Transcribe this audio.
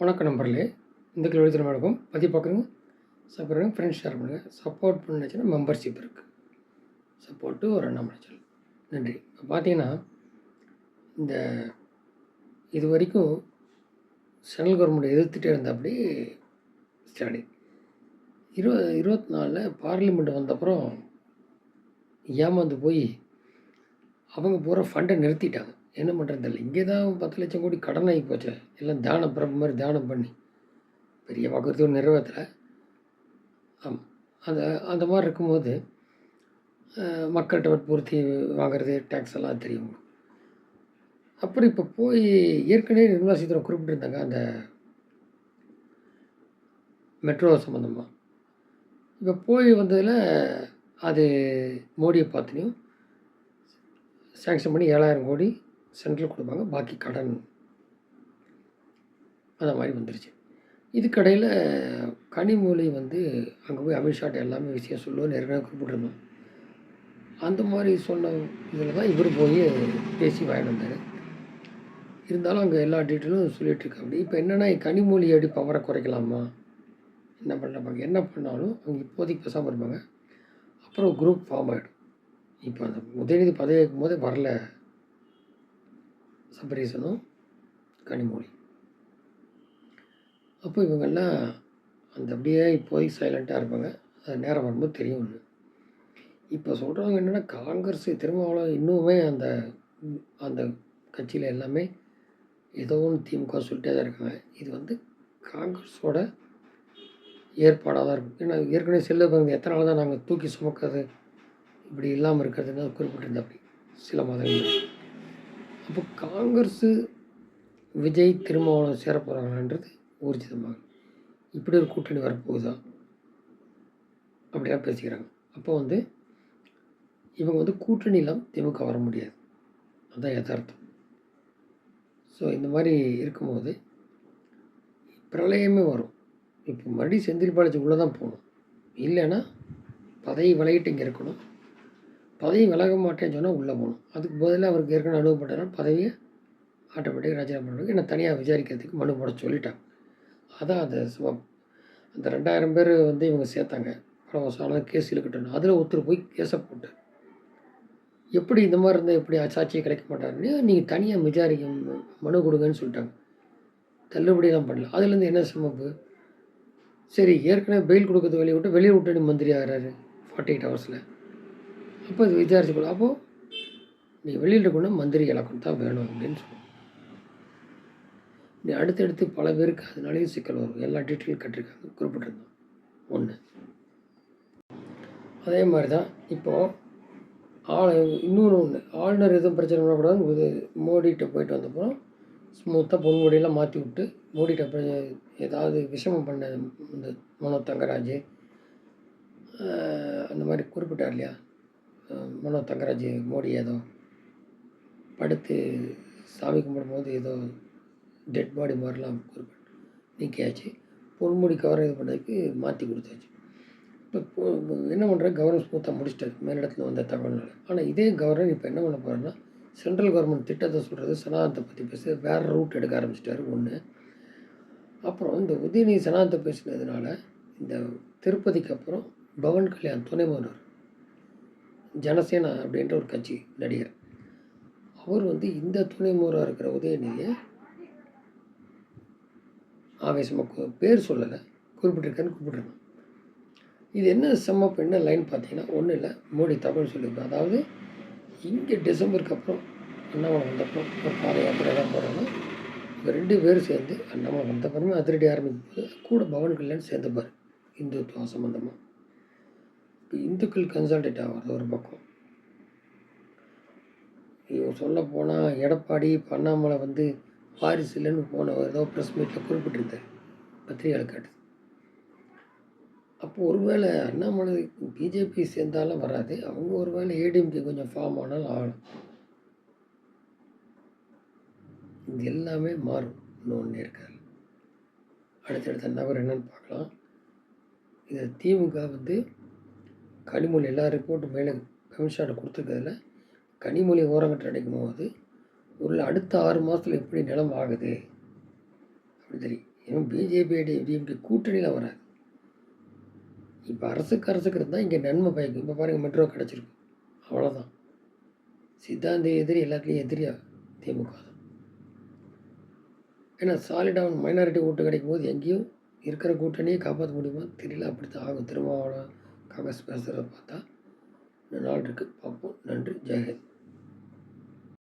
வணக்கம் நம்பர்லே இந்த கிலோ எழுதி இருக்கும் பற்றி பார்க்குறேங்க? சப்போர்ட் ஃப்ரெண்ட்ஸ் ஷேர் பண்ணுங்கள் சப்போர்ட் பண்ணுச்சுன்னா மெம்பர்ஷிப் இருக்குது சப்போர்ட்டு ஒரு அண்ணா சேனல் நன்றி. இப்போ பார்த்தீங்கன்னா இந்த இது வரைக்கும் சென்ட்ரல் கவர்மெண்ட் எதிர்த்துட்டே இருந்தாப்படி ஸ்டாலின் இருப இருபத்தி நாலில் பார்லிமெண்ட் வந்தப்புறம் ஏமாந்து போய் அவங்க பூரா ஃபண்டை நிறுத்திட்டாங்க. என்ன பண்ணுறது இல்லை இங்கே தான் பத்து லட்சம் கோடி கடன் ஆகி போச்சு. எல்லாம் தானம் பிறப்பு மாதிரி தானம் பண்ணி. பெரிய பக்கத்தோடு நிறைவேற்றலை. ஆமாம் அந்த அந்த மாதிரி இருக்கும்போது மக்கள்கிட்ட வற்புறுத்தி வாங்குறது டேக்ஸ் எல்லாம் தெரியும். அப்புறம் இப்போ போய் ஏற்கனவே நிர்மலா சீதாராமன் குறிப்பிட்டிருந்தாங்க அந்த மெட்ரோ சம்மந்தமாக இப்போ போய் வந்ததில் அது மோடியை பார்த்துனையும் சேங்ஷன் பண்ணி ஏழாயிரம் கோடி சென்ட்ரல் கொடுப்பாங்க. பாக்கி கடன் அந்த மாதிரி வந்துருச்சு. இதுக்கடையில் கனிமொழி வந்து அங்கே போய் அமித்ஷாட்ட எல்லாமே விஷயம் சொல்லுவோம் ஏற்கனவே குறிப்பிட்டிருந்தோம் அந்த மாதிரி சொன்ன இதில் தான் இவர் போய் பேசி வாங்கிட்டு வந்தார். இருந்தாலும் அங்கே எல்லா டீட்டெயிலும் சொல்லிட்டு அப்படி இப்போ என்னென்னா கனிமொழி எப்படி பவரை குறைக்கலாமா? என்ன பண்ணுறாங்க என்ன பண்ணாலும் அவங்க இப்போதைக்கு பேசாமல் இருப்பாங்க. அப்புறம் குரூப் ஃபார்ம் ஆகிடும் இப்போ அந்த உதயநிதி பதவி வைக்கும் போதே வரல. சபரீசனும் கனிமொழி. அப்போ இவங்கெல்லாம் அந்த அப்படியே இப்போதைக்கு சைலண்ட்டாக இருப்பாங்க. அது நேரம் வரும்போது தெரியும் ஒன்று இப்போ சொல்கிறவங்க என்னென்னா காங்கிரஸ் திருமாவளவன் இன்னுமே அந்த அந்த கட்சியில் எல்லாமே ஏதோ ஒன்று திமுக சொல்லிட்டே தான் இருக்காங்க. இது வந்து காங்கிரஸோட ஏற்பாடாக தான் இருக்கும். ஏன்னா ஏற்கனவே செல்ல பங்கு எத்தனை நாள் தான் நாங்கள் தூக்கி சுமக்கிறது இப்படி இல்லாமல் இருக்கிறதுன்னு குறிப்பிட்டிருந்தேன் அப்படி சில மாதங்கள் அப்போ காங்கிரஸு விஜய் திருமாவளவன் சேர போகிறாங்கன்றது ஊர்ஜிதமாக இப்படி ஒரு கூட்டணி வரப்போகுதா? அப்படிலாம் பேசிக்கிறாங்க. அப்போ வந்து இவங்க வந்து கூட்டணியெலாம் திமுக வர முடியாது. அதுதான் யதார்த்தம். ஸோ இந்த மாதிரி இருக்கும்போது பிரளயமே வரும். இப்போ மறுபடியும் செந்தில் உள்ளே தான் போகணும். இல்லைன்னா பதவி விளையிட்டு இங்கே இருக்கணும். பதவி விலக மாட்டேன்னு சொன்னால் உள்ளே போகணும். அதுக்கு பதிலாக அவருக்கு ஏற்கனவே அனுபவப்பட்டாலும் பதவியை ஆட்டோமேட்டிக்காக ராஜினாமா பண்ணுறது என்னை தனியாக விசாரிக்கிறதுக்கு மனு போட சொல்லிட்டாங்க. அதான் அந்த சுபம் அந்த ரெண்டாயிரம் பேர் வந்து இவங்க சேர்த்தாங்க. பல வருஷம் கேஸ் இழுக்கட்டணும் அதில் ஒருத்தர் போய் கேஸை போட்டு எப்படி இந்த மாதிரி இருந்தால் எப்படி சாட்சியை கிடைக்க மாட்டாருன்னு நீங்கள் தனியாக விசாரிக்க மனு கொடுங்கன்னு சொல்லிட்டாங்க. தள்ளுபடியெல்லாம் பண்ணல. அதுலேருந்து என்ன சமப்பு சரி ஏற்கனவே பெயில் கொடுக்கறது வெளியே விட்டு வெளியே விட்டு மந்திரி ஆகிறாரு ஃபார்ட்டி எயிட் ஹவர்ஸில் அப்போ இது விசாரிச்சு அப்போது நீ வெளியில் இருக்கணும் மந்திரி இலக்கம் தான் வேணும் அப்படின்னு சொல்லுவோம் நீ அடுத்தடுத்து பல பேருக்கு அதனாலேயும் சிக்கல் வரும். எல்லா டீட்டெயிலும் கட்டிருக்காங்க குறிப்பிட்டிருந்தோம். ஒன்று அதே மாதிரி தான் இப்போது ஆள் இன்னொன்று ஒன்று ஆளுநர் எதுவும் பிரச்சனை பண்ணக்கூடாது இது மோடிகிட்ட போயிட்டு வந்தப்போ ஸ்மூத்தாக பொன்முடியெல்லாம் மாற்றி விட்டு மோடிகிட்ட போய் ஏதாவது விஷமம் பண்ண இந்த மனோ தங்கராஜ் அந்த மாதிரி குறிப்பிட்டார் இல்லையா? மனோ தங்கராஜ் மோடி ஏதோ படுத்து சாமி கும்பிடும்போது ஏதோ டெட் பாடி மாதிரிலாம் குறிப்பிட்டு நீக்கியாச்சு. பொன்முடி கவரை இது பண்ணதுக்கு மாற்றி கொடுத்தாச்சு. இப்போ என்ன பண்ணுற கவர்னர் ஸ்மூத்தாக முடிச்சிட்டாரு. மேலிடத்தில் வந்த தகவல்னால. ஆனால் இதே கவர்னர் இப்போ என்ன பண்ண போகிறேன்னா சென்ட்ரல் கவர்மெண்ட் திட்டத்தை சொல்கிறது சனாதனத்தை பற்றி பேச வேறு ரூட் எடுக்க ஆரம்பிச்சிட்டாரு ஒன்று அப்புறம் இந்த உதயநிதி சனாதனத்தை பேசினதுனால இந்த திருப்பதிக்கு அப்புறம் பவன் கல்யாண் துணை முதல்வர். ஜனசேனா அப்படின்ற ஒரு கட்சி நடிகர். அவர் வந்து இந்த துணை முதல்வராக இருக்கிற உதயநிதியை ஆவேசமாக பேர் சொல்லலை குறிப்பிட்டிருக்கேன்னு குறிப்பிட்டிருக்கான் இது என்ன செம்ம என்ன லைன் பார்த்தீங்கன்னா ஒன்றும் இல்லை மோடி தகவல் சொல்லியிருக்கோம் அதாவது இங்கே டிசம்பருக்கு அப்புறம் அண்ணாமலை வந்தப்புறம் ஒரு பாத யாத்திரை தான் போகிறாங்க இப்போ ரெண்டு பேரும் சேர்ந்து அண்ணாமலை வந்தப்புறமே அதிரடி ஆரம்பிக்கும் போது கூட பவன் கல்யாண் சேர்ந்துப்பார். இந்துத்துவம் சம்மந்தமாக இந்துக்கள் கன்சல்டேட் ஆகிறது ஒரு பக்கம். இவன் சொல்ல போனால் எடப்பாடி பண்ணாமலை வந்து வாரிசு இல்லைன்னு போன ஏதோ ப்ரெஸ் மீட்டில் குறிப்பிட்டிருந்தார். பத்திரிகையாளர் கேட்டது அப்போ ஒருவேளை அண்ணாமலை பிஜேபி சேர்ந்தாலும் வராது. அவங்க ஒருவேளை ஏடிஎம்கே கொஞ்சம் ஃபார்ம் ஆனாலும் ஆகலாம் இது எல்லாமே மாறும். இன்னொன்று இருக்காது. அடுத்தடுத்த நபர் என்னன்னு பார்க்கலாம். இதை திமுக வந்து கனிமொழி எல்லா ரிப்போர்ட்டும் மேலே கமிஷன்கிட்ட கொடுத்துருக்கிறதுல கனிமொழி ஓரங்கட்டு அடைக்கும் போது ஒரு அடுத்த ஆறு மாதத்தில் எப்படி நிலம் ஆகுது அப்படின்னு தெரியும். இன்னும் பிஜேபி டிஎம்கே கூட்டணியில் வராது. இப்போ அரசுக்கு அரசுக்கு இருந்தால் இங்கே நன்மை பயக்கும். இப்போ பாருங்கள் மெட்ரோ கிடச்சிருக்கு. அவ்வளோதான் சித்தாந்த எதிரி எல்லாத்துலேயும் எதிரியா? திமுக தான். ஏன்னா சாலிடாக மைனாரிட்டி ஓட்டு கிடைக்கும் போது எங்கேயும் இருக்கிற கூட்டணியை காப்பாற்ற முடியுமா? தெரியல. அப்படி தான் ஆகும். திருமாவளவன் காங்கிரஸ் பேசுகிறத பார்த்தா இன்னும் நாள் இருக்குது பார்ப்போம். நன்றி. ஜெயஹிந்த்